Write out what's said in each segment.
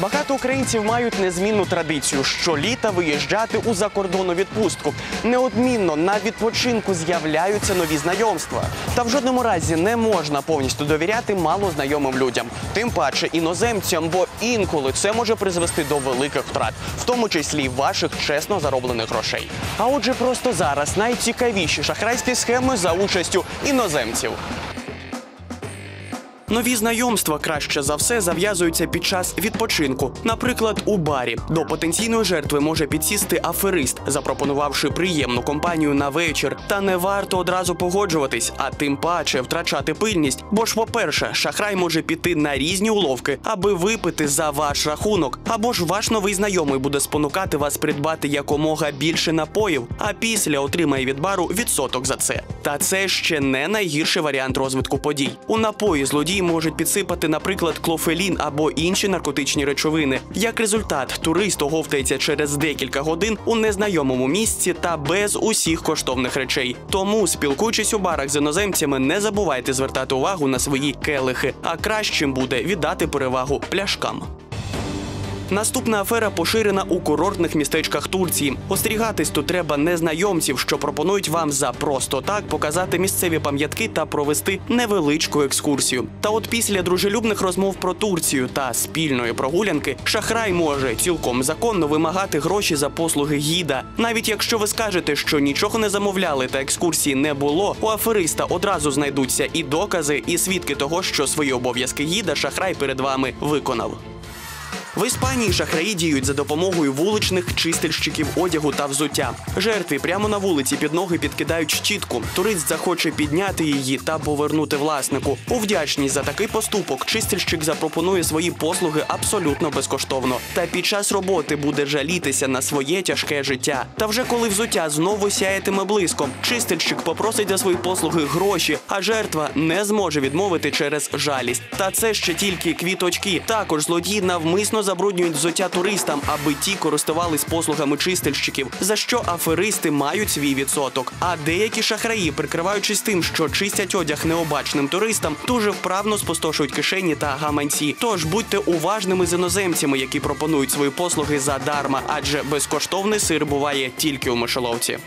Багато українців мають незмінну традицію щоліта виїжджати у закордонну відпустку. Неодмінно на відпочинку з'являються нові знайомства. Та в жодному разі не можна повністю довіряти малознайомим людям, тим паче іноземцям, бо інколи це може призвести до великих втрат, в тому числі ваших чесно зароблених грошей. А отже, просто зараз найцікавіші шахрайські схеми за участю іноземців. Нові знайомства краще за все зав'язуються під час відпочинку. Наприклад, у барі до потенційної жертви може підсісти аферист, запропонувавши приємну компанію на вечір. Та не варто одразу погоджуватись, а тим паче втрачати пильність. Бо ж, по-перше, шахрай може піти на різні уловки, аби випити за ваш рахунок. Або ж ваш новий знайомий буде спонукати вас придбати якомога більше напоїв, а після отримає від бару відсоток за це. Та це ще не найгірший варіант розвитку подій. У напої злодії можуть підсипати, наприклад, клофелін або інші наркотичні речовини. Як результат, турист оговтається через декілька годин у незнайомому місці та без усіх коштовних речей. Тому, спілкуючись у барах з іноземцями, не забувайте звертати увагу на свої келихи, а кращим буде віддати перевагу пляшкам. Наступна афера поширена у курортних містечках Турції. Остерігатись тут треба незнайомців, що пропонують вам за просто так показати місцеві пам'ятки та провести невеличку екскурсію. Та от після дружелюбних розмов про Турцію та спільної прогулянки шахрай може цілком законно вимагати гроші за послуги гіда. Навіть якщо ви скажете, що нічого не замовляли та екскурсії не було, у афериста одразу знайдуться і докази, і свідки того, що свої обов'язки гіда шахрай перед вами виконав. В Іспанії шахраї діють за допомогою вуличних чистильщиків одягу та взуття. Жертві прямо на вулиці під ноги підкидають щітку. Турист захоче підняти її та повернути власнику. У вдячність за такий поступок чистильщик запропонує свої послуги абсолютно безкоштовно. Та під час роботи буде жалітися на своє тяжке життя. Та вже коли взуття знову сяятиме блиском, чистильщик попросить за свої послуги гроші, а жертва не зможе відмовити через жалість. Та це ще тільки квіточки. Також злодії навмисно забруднюють взуття туристам, аби ті користувались послугами чистильщиків, за що аферисти мають свій відсоток. А деякі шахраї, прикриваючись тим, що чистять одяг необачним туристам, дуже вправно спустошують кишені та гаманці. Тож будьте уважними з іноземцями, які пропонують свої послуги задарма, адже безкоштовний сир буває тільки у мишоловці.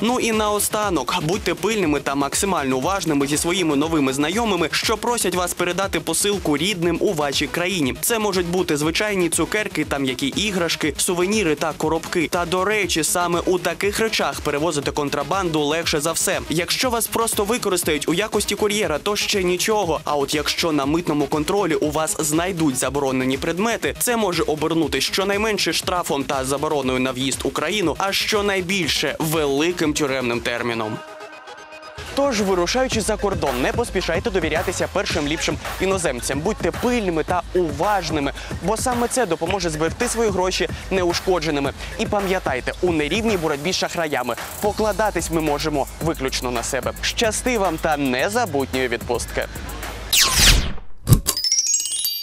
Ну і наостанок будьте пильними та максимально уважними зі своїми новими знайомими, що просять вас передати посилку рідним у вашій країні. Це можуть бути звичайні цукерки, там які іграшки, сувеніри та коробки. Та до речі, саме у таких речах перевозити контрабанду легше за все. Якщо вас просто використають у якості кур'єра, то ще нічого. А от якщо на митному контролі у вас знайдуть заборонені предмети, це може обернути щонайменше штрафом та забороною на в'їзд у країну, а щонайбільше великим тюремним терміном. Тож, вирушаючи за кордон, не поспішайте довірятися першим ліпшим іноземцям. Будьте пильними та уважними, бо саме це допоможе зберегти свої гроші неушкодженими. І пам'ятайте, у нерівній боротьбі з шахраями покладатись ми можемо виключно на себе. Щасти вам та незабутньої відпустки.